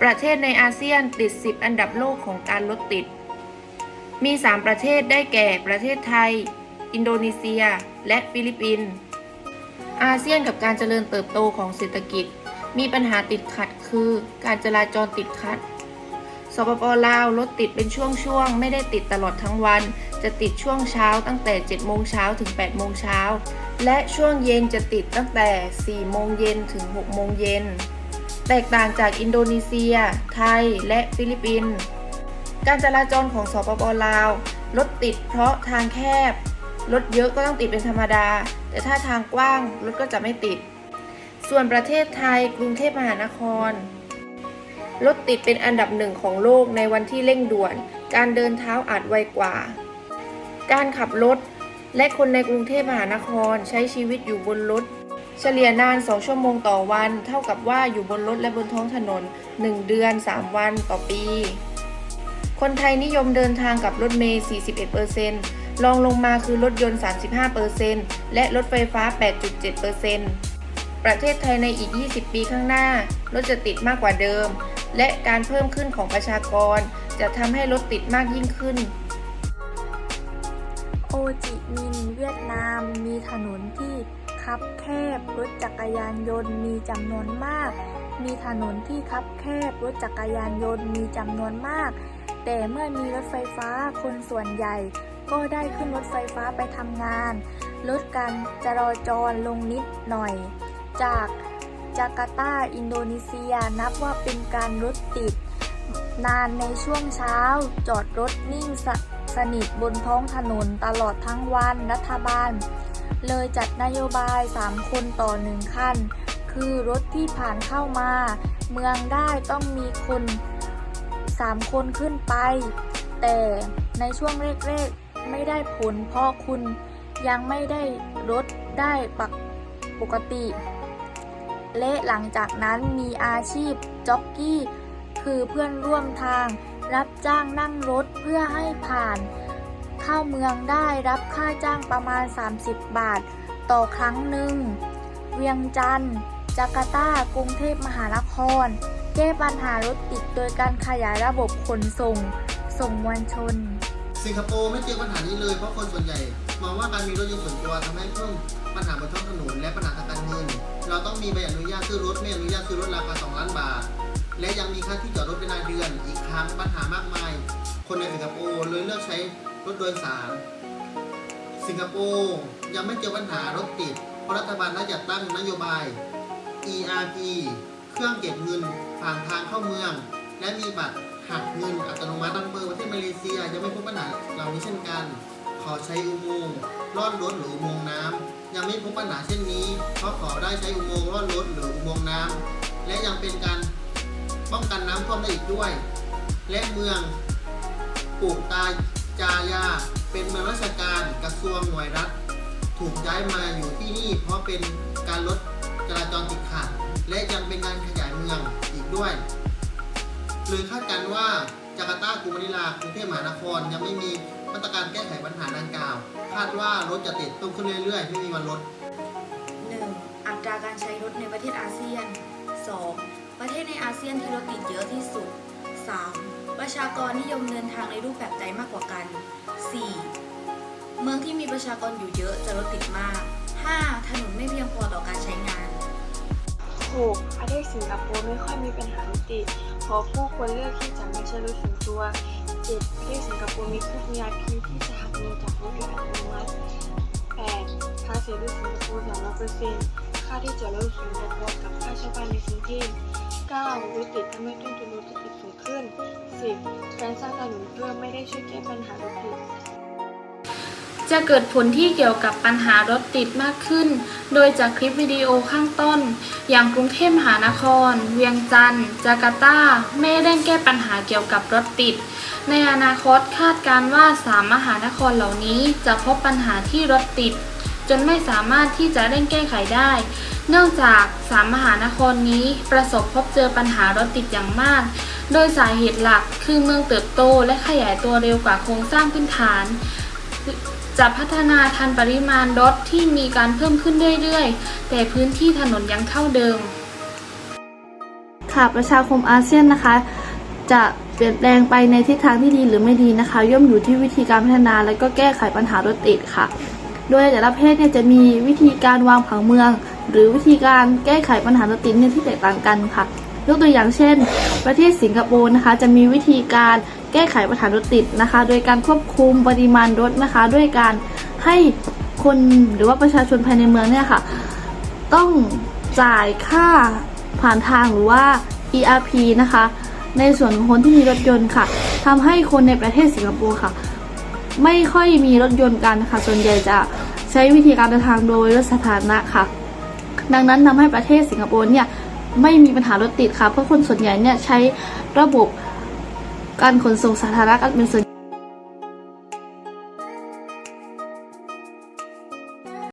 ประเทศในอาเซียนติด 10 อันดับโลกของการรถติด มี 3 ประเทศได้แก่ประเทศไทย อินโดนีเซีย และฟิลิปปินส์อาเซียนกับการเจริญเติบโตของเศรษฐกิจ มีปัญหาติดขัดคือการจราจรติดขัด สปปลาวรถติดเป็นช่วงๆ ไม่ได้ติดตลอดทั้งวัน จะติดช่วงเช้าตั้งแต่ 7 โมงเช้าถึง 8 โมงเช้า และช่วงเย็นจะติดตั้งแต่ 4 โมงเย็นถึง 6 โมงเย็น แตกต่างจากอินโดนีเซีย ไทย และฟิลิปปินส์ การจราจรของสปปลาว รถติดเพราะทางแคบ รถเยอะก็ต้องติดเป็นธรรมดา แต่ถ้าทางกว้างรถก็จะไม่ติด ส่วนประเทศไทยกรุงเทพมหานคร รถติดเป็นอันดับหนึ่งของโลกในวันที่เร่งด่วน การเดินเท้าอาจไวกว่า การขับรถและคนในกรุงเทพมหานครใช้ชีวิตอยู่บนรถ เฉลี่ยนาน 2 ชั่วโมงต่อวัน เท่ากับว่าอยู่บนรถและบนท้องถนน 1 เดือน 3 วันต่อปี คนไทยนิยมเดินทางกับรถเมล์ 41%รองลงมาคือรถยนต์ 35%และรถไฟฟ้า 8.7%ประเทศไทยในอีก 20 ปีข้างหน้า รถจะติดมากกว่าเดิม และการเพิ่มขึ้นของประชากร จะทำให้รถติดมากยิ่งขึ้นโฮจิมินห์เวียดนามมีถนนที่ คับแคบ รถจักรยานยนต์มีจำนวนมาก มีถนนที่คับแคบ รถจักรยานยนต์มีจำนวนมาก แต่เมื่อมีรถไฟฟ้าคนส่วนใหญ่ ก็ได้ขึ้นรถไฟฟ้าไปทำงาน ลดการจราจรลงนิดหน่อย จากจาการ์ตา อินโดนีเซียนับว่าเป็นการรถติด นานในช่วงเช้า จอดรถนิ่งสสนิทบนท้องถนนตลอดทั้งวันรัฐบาล เลยจัดนโยบาย 3 คนต่อ 1 คัน คือรถที่ผ่านเข้ามา เมืองได้ต้องมีคน 3 คนขึ้นไป แต่ในช่วงแรกๆไม่ได้ผลเพราะคุณยังไม่ได้รถได้ปักปกติ และหลังจากนั้นมีอาชีพจ็อกกี้ คือเพื่อนร่วมทาง รับจ้างนั่งรถเพื่อให้ผ่าน เข้าเมืองได้รับค่าจ้างประมาณ 30 บาท ต่อครั้งหนึ่ง เวียงจันทร์จาการ์ตา กรุงเทพมหานคร แก้ปัญหารถติดโดยการขยายระบบขนส่ง ส่งมวลชน สิงคโปร์ไม่เจอปัญหานี้เลยเพราะคนส่วนใหญ่มองว่าการมีรถยนต์ส่วนตัวทำให้เพิ่มปัญหาบนท้องถนนและปัญหาทางการเงิน เราต้องมีใบอนุญาตซื้อรถไม่อนุญาตซื้อรถราคา2ล้านบาท และยังมีค่าที่จอดรถเป็นรายเดือน อีกทั้งปัญหามากมาย คนในสิงคโปร์เลยเลือกใช้ รถโดยสาร สิงคโปร์ยังไม่เจอปัญหารถติด เพราะรัฐบาลได้จัดตั้งนโยบาย ERP เครื่องเก็บเงินผ่านทางเข้าเมือง และมีบัตรหักเงินอัตโนมัติดังเบอร์ประเทศมาเลเซียยังไม่พบปัญหาเหล่านี้เช่นกัน ขอใช้อุโมงค์ลอดรถหรืออุโมงค์น้ำยังไม่พบปัญหาเช่นนี้ เพราะขอได้ใช้อุโมงค์ลอดรถหรืออุโมงค์น้ำและยังเป็นการป้องกันน้ำท่วมได้อีกด้วย และเมืองปูกตา จายา เป็นเมืองราชการกระทรวงหน่วยรัฐ ถูกย้ายมาอยู่ที่นี่ เพราะเป็นการลดจราจรติดขัดและยังเป็นการขยายเมืองอีกด้วยหรือคาดการว่าจาการ์ตากรุงมะนิลากรุงเทพมหานครยังไม่มีมาตรการแก้ไขปัญหาดังกล่าว คาดว่ารถจะติดต้องขึ้นเรื่อยๆ ไม่มีวันลด 1. อัตราการใช้รถในประเทศอาเซียน 2. ประเทศในอาเซียนที่รถติดเยอะที่สุด 3. ประชากรนิยมเดินทางในรูปแบบใดมากกว่ากัน 4. เมืองที่มีประชากรอยู่เยอะจะรถติดมาก 5. ถนนไม่เพียงพอต่อการใช้งาน 6. ประเทศสิงคโปร์ไม่ค่อยมีปัญหารถติดเพราะผู้คนเลือกที่จะไม่ใช้รถส่วนตัว 7. ประเทศสิงคโปร์มีเครื่อง VIP ที่จะหักเงินจากรถโดยอัตโนมัติ 8. ภาษีรถสิงคโปร์300%ค่าที่จอดรถสูงพอๆกับค่าเช่าบ้านในกรุงเทพ 9. รถติดทำให้ต้นทุนรถติดสูงขึ้น 10. การสร้างถนนเพิ่มไม่ได้ช่วยแก้ปัญหารถติดจะเกิดผลที่เกี่ยวกับปัญหารถติดมากขึ้น โดยจากคลิปวิดีโอข้างต้น อย่างกรุงเทพมหานคร เวียงจันทร์ จาการ์ตาไม่ได้เร่งแก้ปัญหาเกี่ยวกับรถติด ในอนาคตคาดการณ์ว่าสามมหานครเหล่านี้จะพบปัญหาที่รถติด จนไม่สามารถที่จะเร่งแก้ไขได้ เนื่องจากสามมหานครนี้ประสบพบเจอปัญหารถติดอย่างมาก โดยสาเหตุหลักคือเมืองเติบโตและขยายตัวเร็วกว่าโครงสร้างพื้นฐาน จะพัฒนาทันปริมาณรถที่มีการเพิ่มขึ้นเรื่อยๆ แต่พื้นที่ถนนยังเท่าเดิม ค่ะประชาคมอาเซียนนะคะ จะเปลี่ยนแปลงไปในทิศทางที่ดีหรือไม่ดีนะคะ ย่อมอยู่ที่วิธีการพัฒนาและก็แก้ไขปัญหารถติดค่ะ โดยแต่ละประเทศเนี่ยจะมีวิธีการวางผังเมือง หรือวิธีการแก้ไขปัญหารถติดเนี่ยที่แตกต่างกันค่ะ ยกตัวอย่างเช่น ประเทศสิงคโปร์นะคะ จะมีวิธีการแก้ไขปัญหารถติดนะคะ โดยการควบคุมปริมาณรถนะคะ ด้วยการให้คนหรือว่าประชาชนภายในเมืองเนี่ยค่ะ ต้องจ่ายค่าผ่านทางหรือว่า ERP นะคะ ในส่วนของคนที่มีรถยนต์ค่ะทำให้คนในประเทศสิงคโปร์ค่ะ ไม่ค่อยมีรถยนต์กันค่ะ ส่วนใหญ่จะใช้วิธีการเดินทางโดยรถสาธารณะค่ะ ดังนั้นทำให้ประเทศสิงคโปร์เนี่ยไม่มีปัญหารถติดค่ะ เพราะคนส่วนใหญ่เนี่ยใช้ระบบการขนส่งสาธารณะกันเป็นส่วน